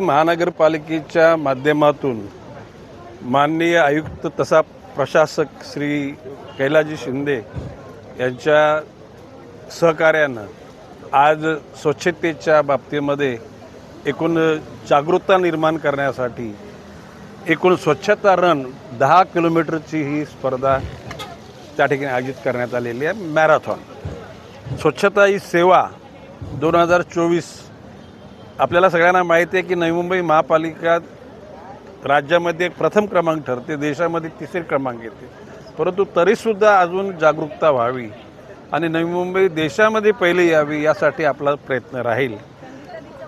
महानगरपालिकेच्या माध्यमातून माननीय आयुक्त तसा प्रशासक श्री कैलाजी शिंदे यांच्या सहकार्यानं आज स्वच्छतेच्या बाबतीमध्ये एकूण जागरूकता निर्माण करण्यासाठी एकूण स्वच्छता रन दहा किलोमीटरची ही स्पर्धा त्या ठिकाणी आयोजित करण्यात आलेली आहे मॅरेथॉन. स्वच्छता ही सेवा दोन हजार चोवीस आपल्याला सगळ्यांना माहिती आहे की नवी मुंबई महापालिका राज्यामध्ये प्रथम क्रमांक ठरते देशामध्ये तिसरे क्रमांक येते. परंतु तरीसुद्धा अजून जागरूकता व्हावी आणि नवी मुंबई देशामध्ये पहिले यावी यासाठी आपला प्रयत्न राहील.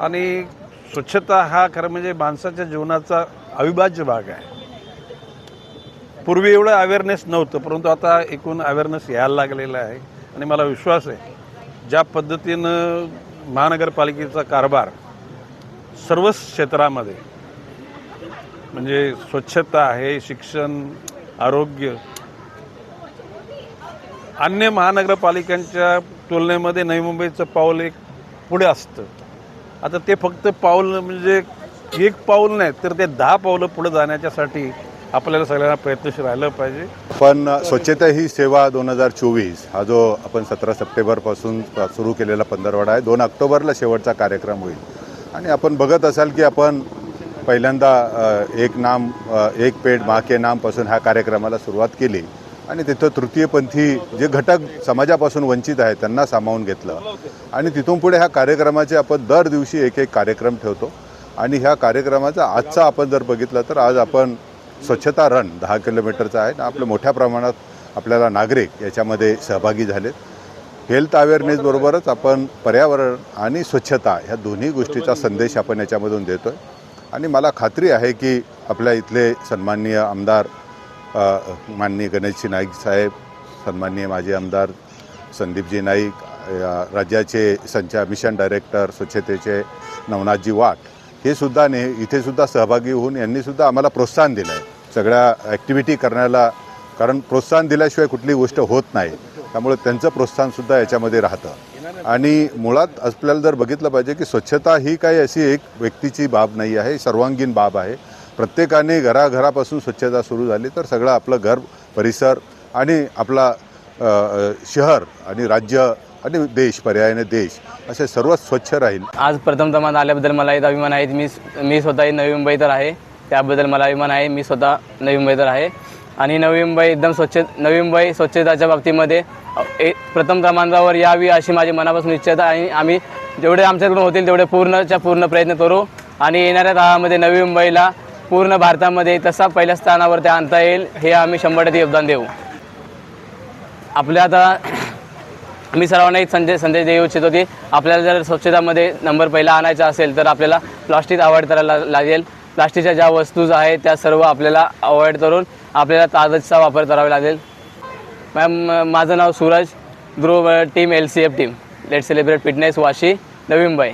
आणि स्वच्छता हा खरं म्हणजे माणसाच्या जीवनाचा अविभाज्य भाग आहे. पूर्वी एवढं अवेअरनेस नव्हतं परंतु आता एकूण अवेअरनेस यायला लागलेला आहे. आणि मला विश्वास आहे ज्या पद्धतीनं महानगरपालिकेचा कारभार सर्वच क्षेत्रामध्ये म्हणजे स्वच्छता आहे शिक्षण आरोग्य अन्य महानगरपालिकांच्या तुलनेमध्ये नवी मुंबईचं पाऊल एक पुढे असतं. आता ते फक्त पाऊल म्हणजे एक पाऊल नाही तर ते दहा पावलं पुढे जाण्याच्यासाठी आपल्याला सगळ्यांना प्रयत्नशील राहिलं पाहिजे. पण स्वच्छता ही सेवा दोन हजार चोवीस हा जो आपण सतरा सप्टेंबरपासून सुरू केलेला पंधरवडा आहे दोन ऑक्टोबरला शेवटचा कार्यक्रम होईल. आणि आपण बघत असाल की आपण पहिल्यांदा एक नाम एक पेड मा के नामपासून ह्या कार्यक्रमाला सुरुवात केली आणि तिथं तृतीयपंथी जे घटक समाजापासून वंचित आहेत त्यांना सामावून घेतलं. आणि तिथून पुढे ह्या कार्यक्रमाचे आपण दर दिवशी एक एक कार्यक्रम ठेवतो. आणि ह्या कार्यक्रमाचा आजचा आपण जर बघितलं तर आज आपण स्वच्छता रन दहा किलोमीटरचा आहे ना आपलं मोठ्या प्रमाणात आपल्याला नागरिक याच्यामध्ये सहभागी झालेत. हेल्थ अवेअरनेसबरोबरच आपण पर्यावरण आणि स्वच्छता ह्या दोन्ही गोष्टीचा संदेश आपण याच्यामधून देतो आहे आणि मला खात्री आहे की आपल्या इथले सन्माननीय आमदार माननीय गणेशजी नाईक साहेब सन्माननीय माजी आमदार संदीपजी नाईक राज्याचे संचा मिशन डायरेक्टर स्वच्छतेचे नवनाथजी वाट हे सुद्धा ने इथे सुद्धा सहभागी होऊन यांनी सुद्धा आम्हाला प्रोत्साहन दिलं आहे सगळ्या ॲक्टिव्हिटी करण्याला कारण प्रोत्साहन दिल्याशिवाय कुठली गोष्ट होत नाही. त्यामुळे त्यांचं प्रोत्साहनसुद्धा याच्यामध्ये राहतं. आणि मुळात आपल्याला जर बघितलं पाहिजे की स्वच्छता ही काही अशी एक व्यक्तीची बाब नाही आहे सर्वांगीण बाब आहे. प्रत्येकाने घराघरापासून स्वच्छता सुरू झाली तर सगळं आपलं घर परिसर आणि आपला शहर आणि राज्य आणि देश पर्यायाने देश असे सर्व स्वच्छ राहील. आज प्रथम क्रमांक आल्याबद्दल मला एक अभिमान आहे मी मी स्वतः नवी मुंबईतर आहे. त्याबद्दल मला अभिमान आहे मी स्वतः नवी मुंबईतर आहे. आणि नवी मुंबई एकदम स्वच्छ नवी मुंबई स्वच्छताच्या बाबतीमध्ये ए- प्रथम क्रमांकावर यावी अशी माझी मनापासून इच्छा आहे. आणि आम्ही जेवढे आमच्याकडून होतील तेवढे पूर्णच्या पूर्ण प्रयत्न करू. आणि येणाऱ्या काळामध्ये नवी मुंबईला पूर्ण भारतामध्ये तसा पहिल्या स्थानावर ते आणता येईल हे आम्ही शंभर टक्के योगदान देऊ. आपल्या आता मी सर्वांना एक संदेश संदेश देऊ इच्छितो की आपल्याला जर स्वच्छतामध्ये नंबर पहिला आणायचा असेल तर आपल्याला प्लास्टिक अवॉइड करायला लागेल. प्लास्टिकच्या ज्या वस्तू आहेत त्या सर्व आपल्याला अवॉइड करून आपल्याला ताजचा वापर करावा लागेल. मॅम माझं नाव Suraj. Group team L C F team let celebrate fitness Vashi Navi Mumbai